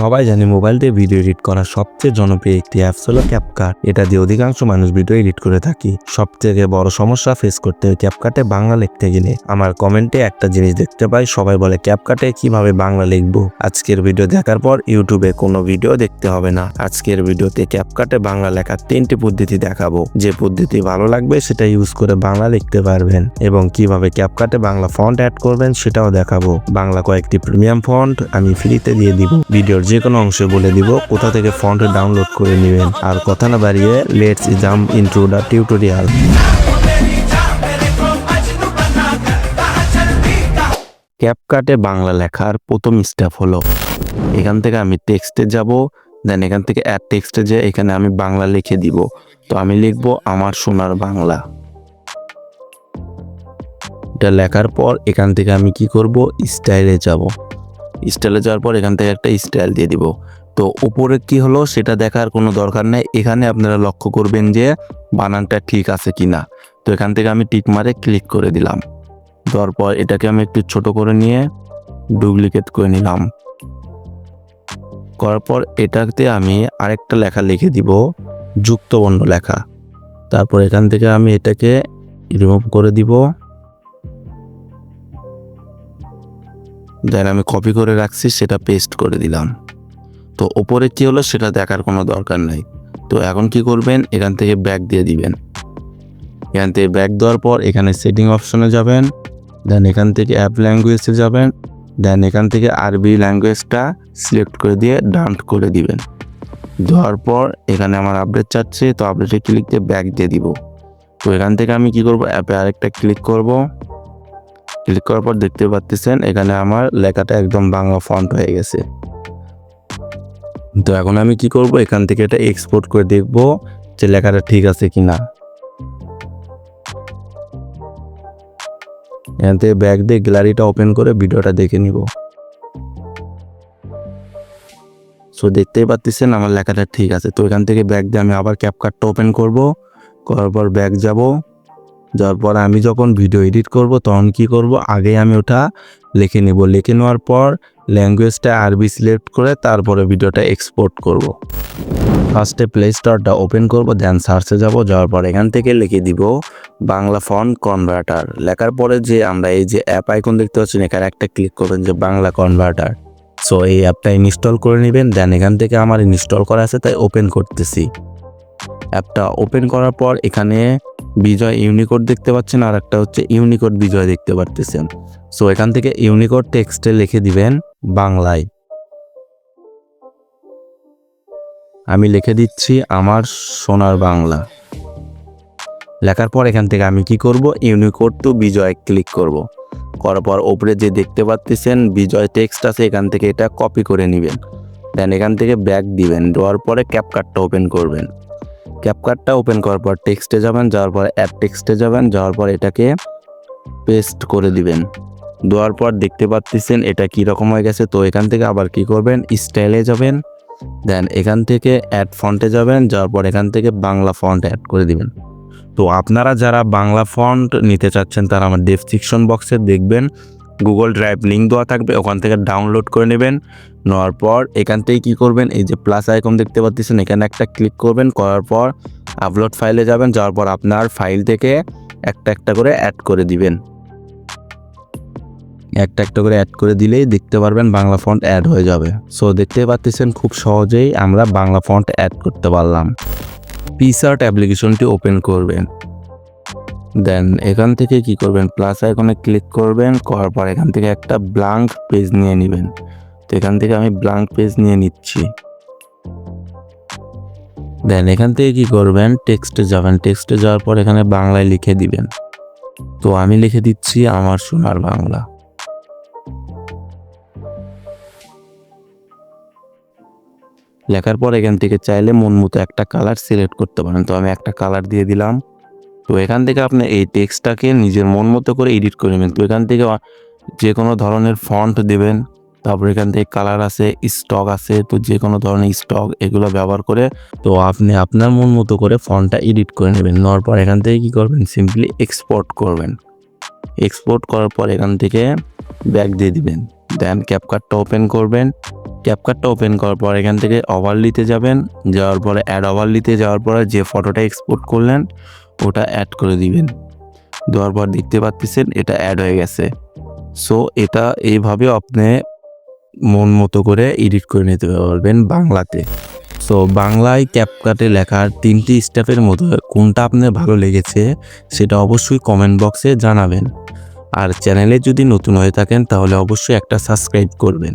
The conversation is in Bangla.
সবাই জানি মোবাইল দিয়ে ভিডিও এডিট করা সবচেয়ে জনপ্রিয় একটি অ্যাপস হলো ক্যাপকাট এটা দিয়ে অধিকাংশ মানুষ ভিডিও এডিট করে থাকি। সবথেকে বড় সমস্যা ফেস করতে হয় ক্যাপকাটে বাংলা লিখতে গেলে। আমার কমেন্টে একটা জিনিস দেখতে পাই, সবাই বলে ক্যাপকাটে কীভাবে বাংলা লিখব? আজকের ভিডিও দেখার পর ইউটিউবে কোনো ভিডিও দেখতে হবে না। আজকের ভিডিওতে ক্যাপকাটে বাংলা লেখার তিনটি পদ্ধতি দেখাবো। যে পদ্ধতি ভালো লাগবে সেটা ইউজ করে বাংলা লিখতে পারবেন এবং কীভাবে ক্যাপকাটে বাংলা ফন্ট অ্যাড করবেন সেটাও দেখাবো। বাংলা কয়েকটি প্রিমিয়াম ফন্ট আমি ফ্রিতে দিয়ে দিব। ভিডিওর যে কোনো অংশে বলে দিব কোথা থেকে ফন্ট ডাউনলোড করে নেবেন। আর কথা না বাড়িয়ে let's jump into the tutorial ক্যাপকাটে Bangla লেখার প্রথম স্টেপ হলো, এখান থেকে আমি টেক্সটে যাব দেন এখান থেকে অ্যাড টেক্সটে যে এখানে আমি বাংলা লিখে দিব। তো আমি লিখব আমার সোনার বাংলা। এটা লেখার পর এখান থেকে আমি কি করব? স্টাইলে যাব। স্টাইলে যাওয়ার পর এখান থেকে একটা স্টাইল দিয়ে দিব। তো উপরে কি হলো সেটা দেখার কোনো দরকার নেই। এখানে আপনারা লক্ষ্য করবেন যে বানানটা ঠিক আছে কি না তো এখান থেকে আমি টিক মারে ক্লিক করে দিলাম। দেওয়ার পর এটাকে আমি একটু ছোট করে নিয়ে ডুপ্লিকেট করে নিলাম। করার পর এটাতে আমি আরেকটা লেখা লিখে দিব, যুক্তবর্ণ লেখা। তারপর এখান থেকে আমি এটাকে রিমুভ করে দিব। দেন আমি কপি করে রাখছি, সেটা পেস্ট করে দিলাম। তো ওপরে কী হলো সেটা দেখার কোনো দরকার নাই। তো এখন কি করবেন? এখান থেকে ব্যাক দিয়ে দিবেন। এখান থেকে ব্যাক দেওয়ার পর এখানে সেটিং অপশনে যাবেন। দেন এখান থেকে অ্যাপ ল্যাঙ্গুয়েজে যাবেন। দেন এখান থেকে আরবি ল্যাঙ্গুয়েজটা সিলেক্ট করে দিয়ে ডান্ট করে দিবেন। দেওয়ার পর এখানে আমার আপডেট চাচ্ছে, তো আপডেটে ক্লিক দিয়ে ব্যাক দিয়ে দিব। তো এখান থেকে আমি কি করব? অ্যাপে আরেকটা ক্লিক করব। ক্লিক করার পর দেখতে পাচ্ছেন এখানে আমার লেখাটা একদম বাংলা ফন্ট হয়ে গেছে। তো এখন আমি কি করব? এখান থেকে এটা এক্সপোর্ট করে দেখব যে লেখাটা ঠিক আছে কি না এখান থেকে ব্যাক দিয়ে গ্যালারিটা ওপেন করে ভিডিওটা দেখে নিব। সো দেখতেই পাচ্ছেন আমার লেখাটা ঠিক আছে। তো এখান থেকে ব্যাক দিয়ে আমি আবার ক্যাপকার্টটা ওপেন করব। করার পর ব্যাক যাব। যাওয়ার পর আমি যখন ভিডিও এডিট করব, তখন কি করব? আগে আমি ওটা লিখে নেব। লিখে নেওয়ার পর ল্যাঙ্গুয়েজটা আরবি সিলেক্ট করে তারপরে ভিডিওটা এক্সপোর্ট করব। ফার্স্টে প্লে স্টোরটা ওপেন করব দেন সার্চে যাব। যাওয়ার পর এখান থেকে লিখে দিব, বাংলা ফন্ট কনভার্টার লেখার পরে যে আমরা এই যে অ্যাপ আইকন দেখতে পাচ্ছেন, এখানে একটা ক্লিক করবেন যে বাংলা কনভার্টার সো এই অ্যাপটা ইনস্টল করে নেবেন দেন এখান থেকে আমার ইনস্টল করা আছে, তাই ওপেন করতেছি। অ্যাপটা ওপেন করার পর এখানে বিজয় ইউনিকোড দেখতে পাচ্ছেন, আর একটা হচ্ছে ইউনিকোড বিজয় দেখতে পারতেছেন। সো, এখান থেকে ইউনিকোড টেক্সটে লিখে দিবেন বাংলায়। আমি লিখে দিচ্ছি আমার সোনার বাংলা। লেখার পর এখান থেকে আমি কি করব? ইউনিকোড টু বিজয় ক্লিক করব। করার পর ওপরে যে দেখতে পাচ্ছেন বিজয় টেক্সট আছে, এখান থেকে এটা কপি করে নেবেন। দেন এখান থেকে ব্যাক দিবেন। দেওয়ার পরে ক্যাপকার্টটা ওপেন করবেন। ক্যাপকার্টটা ওপেন করার পর টেক্সটে যাবেন, যাওয়ার পর অ্যাপ টেক্সটে যাবেন, যাওয়ার পর এটাকে পেস্ট করে দিবেন। দেওয়ার পর দেখতে পাচ্ছেন এটা কি রকম হয়ে গেছে। তো এখান থেকে আবার কি করবেন? স্টাইলে যাবেন দেন এখান থেকে অ্যাড ফন্টে যাবেন, যাওয়ার পর এখান থেকে বাংলা ফন্ট অ্যাড করে দিবেন। তো আপনারা যারা বাংলা ফন্ট নিতে চাচ্ছেন, তারা আমার ডেসক্রিপশন বক্সে দেখবেন। গুগল ড্রাইভ লিঙ্ক দেওয়া থাকবে, ওখান থেকে ডাউনলোড করে নেবেন। নেওয়ার পর এখান থেকে কী করবেন, এই যে প্লাস আইকন দেখতে পাচ্ছেন এখানে একটা ক্লিক করবেন, করার পর আপলোড ফাইলে যাবেন, যাওয়ার পর আপনার ফাইল থেকে একটা একটা করে অ্যাড করে দিবেন। একটা একটা করে অ্যাড করে দিলেই দেখতে পারবেন বাংলা ফন্ট অ্যাড হয়ে যাবে। সো দেখতে পাচ্ছেন খুব সহজেই আমরা বাংলা ফন্ট অ্যাড করতে পারলাম। পিসার্ট অ্যাপ্লিকেশনটি ওপেন করবেন। দেন এখান থেকে কি করবেন? প্লাস আইকনে ক্লিক করবেন, করার পর এখান থেকে একটা ব্লাঙ্ক পেজ নিয়ে নেবেন। তো এখান থেকে আমি ব্লাঙ্ক পেজ নিয়ে নিচ্ছি। দেন এখান থেকে কি করবেন? টেক্সটে যাবেন। টেক্সটে যাওয়ার পর এখানে বাংলায় লিখে দিবেন। তো আমি লিখে দিচ্ছি আমার সোনার বাংলা। লেখার পর এখান থেকে চাইলে মন মতো একটা কালার সিলেক্ট করতে পারেন। তো আমি একটা কালার দিয়ে দিলাম। তো এখান থেকে আপনি এই টেক্সটটাকে নিজের মন মতো করে এডিট করে নেবেন। তো এখান থেকে যে কোনো ধরনের ফন্ট দেবেন, তারপর এখান থেকে কালার আছে, স্টক আছে, তো যে কোনো ধরনের স্টক এগুলো ব্যবহার করে তো আপনি আপনার মন মতো করে ফন্টটা এডিট করে নেবেন। নেওয়ার পর এখান থেকে কী করবেন? সিম্পলি এক্সপোর্ট করবেন। এক্সপোর্ট করার পর এখান থেকে ব্যাক দিয়ে দিবেন। দেন ক্যাপকার্টটা ওপেন করবেন। ক্যাপকাটটা ওপেন করার পর এখান থেকে ওভারলিতে যাবেন। যাওয়ার পরে অ্যাড ওভারলিতে যাওয়ার পরে যে ফটোটা এক্সপোর্ট করলেন, ওটা অ্যাড করে দিবেন। দেওয়ার পর দেখতে পাচ্ছেন এটা অ্যাড হয়ে গেছে। সো এটা এইভাবে আপনি মন মতো করে এডিট করে নিতে পারবেন বাংলাতে। সো বাংলায় ক্যাপকাটে লেখার তিনটি স্টেপের মধ্যে কোনটা আপনার ভালো লেগেছে, সেটা অবশ্যই কমেন্ট বক্সে জানাবেন। আর চ্যানেলে যদি নতুন হয়ে থাকেন, তাহলে অবশ্যই একটা সাবস্ক্রাইব করবেন।